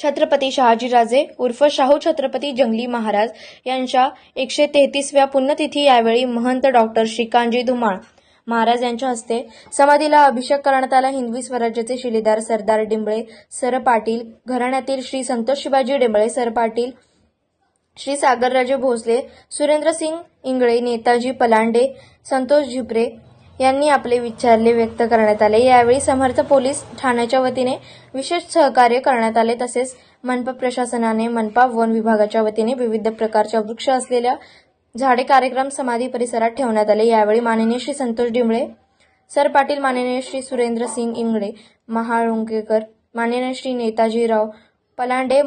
छत्रपती शहाजीराजे उर्फ शाहू छत्रपती जंगली महाराज यांच्या एकशे तेहतीसव्या पुण्यतिथी यावेळी महंत डॉक्टर श्रीकांजी धुमाळ महाराज यांच्या हस्ते समाधीला अभिषेक करण्यात आला. हिंदवी स्वराज्याचे शिलेदार सरदार डिंबळे सर पाटील घराण्यातील श्री संतोष शिवाजी डिंबळे सर पाटील श्री सागरराजे भोसले सुरेंद्रसिंग इंगळे नेताजी पलांडे संतोष झिपरे यांनी आपले विचारले व्यक्त करण्यात आले. यावेळी समर्थ पोलीस ठाण्याच्या वतीने विशेष सहकार्य करण्यात आले. तसेच मनपा प्रशासनाने मनपा वन विभागाच्या वतीने विविध प्रकारच्या वृक्ष असलेल्या झाडे कार्यक्रम समाधी परिसरात ठेवण्यात आले. यावेळी माननीय श्री संतोष डिमळे सर पाटील माननीय श्री सुरेंद्र सिंग इंगळे महाळुंकेकर माननीय श्री नेताजीराव पलांडे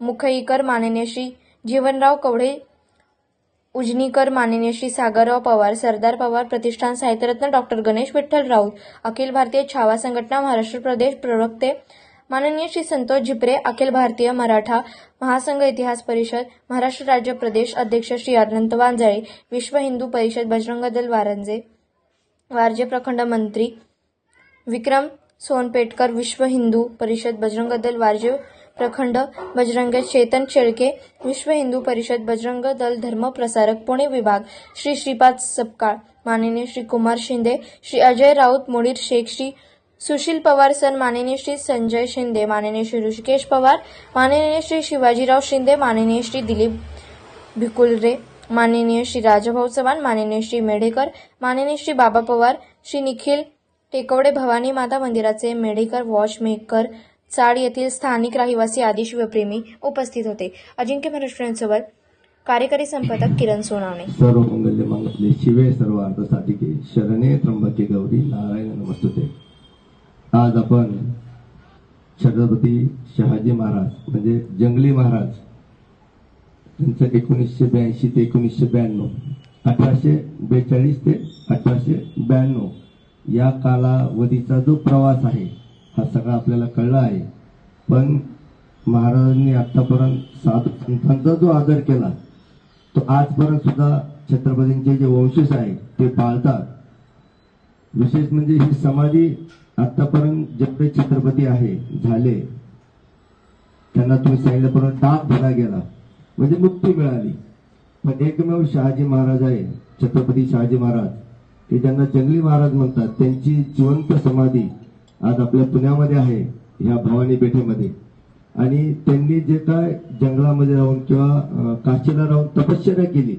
मुखईकर माननीय श्री जीवनराव कवडे उजनीकर माननीय श्री सागरराव पवार सरदार पवार प्रतिष्ठान साहित्यरत्न डॉक्टर गणेश विठ्ठल राऊत अखिल भारतीय छावा संघटना महाराष्ट्र प्रदेश प्रवक्ते माननीय श्री संतोष झिपरे अखिल भारतीय मराठा महासंघ इतिहास परिषद महाराष्ट्र राज्य प्रदेश अध्यक्ष श्री अनंत वांजळे विश्व हिंदू परिषद बजरंग दल वारंजे वारजे प्रखंड मंत्री विक्रम सोनपेटकर विश्व हिंदू परिषद बजरंग दल वारजे प्रखंड बजरंग चेतन शेळके विश्व हिंदू परिषद बजरंग दल धर्म प्रसारक पुणे विभाग श्री श्रीपाद सपकाळ माननीय श्री कुमार शिंदे श्री अजय राऊत मुडीर शेख श्री सुशील पवार सर माननीय श्री संजय शिंदे माननीय श्री ऋषिकेश पवार माननीय श्री शिवाजीराव शिंदे माननीय श्री दिलीप भिकुलरे माननीय श्री राजाभाऊ चव्हाण माननीय श्री मेढेकर माननीय श्री बाबा पवार श्री निखिल टेकवडे भवानी माता मंदिराचे मेढेकर वॉचमेकर चाड येथील स्थानिक रहिवासी आदी शिवप्रेमी उपस्थित होते. अजिंक्य महाराष्ट्रांसोबत कार्यकारी संपादक किरण सोनावणे. सर्व मंगल्य मांगल्ये शिवे सर्व अर्थसाठी शरणे त्र्यंबके गौरी नारायण नमस्तुते. आज आपण छत्रपती शहाजी महाराज म्हणजे जंगली महाराज त्यांचं एकोणीसशे ब्याऐंशी ते एकोणीसशे ब्याण्णव अठराशे बेचाळीस ते अठराशे ब्याण्णव या कालावधीचा जो प्रवास आहे हा सगळा आपल्याला कळला आहे. पण महाराजांनी आतापर्यंत साधू संतांचा जो आदर केला तो आजपर्यंत सुद्धा छत्रपतींचे जे वंशज आहे ते पाळतात. विशेष म्हणजे ही समाधी आतापर्यंत जेवढे छत्रपती आहे झाले त्यांना तुम्ही सांगितल्याप्रमाणे डाग भरा गेला म्हणजे मुक्ती मिळाली. पण एकमेव शहाजी महाराज आहे छत्रपती शहाजी महाराज ते ज्यांना जंगली महाराज म्हणतात त्यांची जिवंत समाधी आज आपल्या पुण्यामध्ये आहे ह्या भवानी पेठेमध्ये आणि त्यांनी जे काय जंगलामध्ये राहून किंवा काशीला राहून तपश्चर्या केली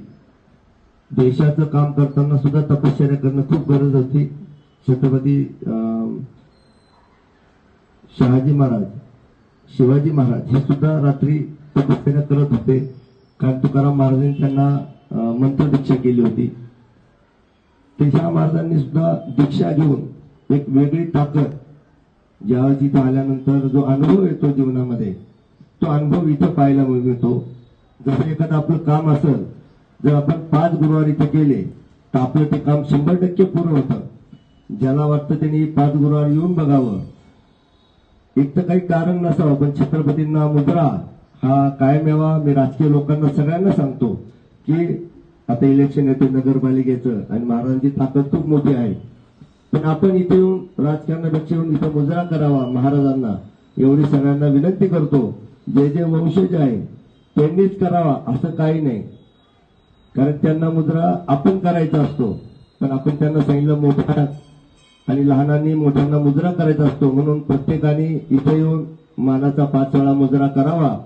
देशाचं काम करताना सुद्धा तपश्चर्या करणं खूप गरज होती छत्रपती अं, शहाजी महाराज शिवाजी महाराज हे सुद्धा रात्री तपश्चर्या करत होते. कारण तुकाराम महाराजांनी त्यांना मंत्र दीक्षा केली होती. ते महाराजांनी सुद्धा दीक्षा घेऊन एक वेगळी ताकद ज्यावेळेस इथं आल्यानंतर जो अनुभव येतो जीवनामध्ये तो अनुभव इथं पाहायला मिळतो. जसं एखादं आपलं काम असेल जर आपण पाच गुरुवार इथं केले तर आपलं ते काम शंभर टक्के पूर्ण होतं. ज्याला वाटतं त्यांनी पाच गुरुवार येऊन बघावं. एक तर काही कारण नसावं पण छत्रपतींना मुद्रा हा कायम यावा. मी राजकीय लोकांना सगळ्यांना सांगतो की आता इलेक्शन येते नगरपालिकेचं आणि महाराजांची ताकद खूप मोठी आहे. पण आपण इथे येऊन राजकारणापेक्षा येऊन इथं मुजरा करावा महाराजांना. एवढी सगळ्यांना विनंती करतो. जे जे वंशज आहे त्यांनीच करावा असं काही नाही. कारण त्यांना मुद्रा आपण करायचा असतो. पण आपण त्यांना सांगितलं मोठ्या आणि लहानांनी मोठ्यांना मुजरा करायचा असतो. म्हणून प्रत्येकाने इथे येऊन मानाचा पाच वेळा मुजरा करावा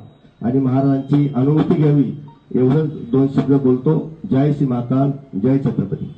आणि महाराजांची अनुमती घ्यावी. एवढंच दोन शब्द बोलतो. जय श्री महाकाल जय छत्रपती.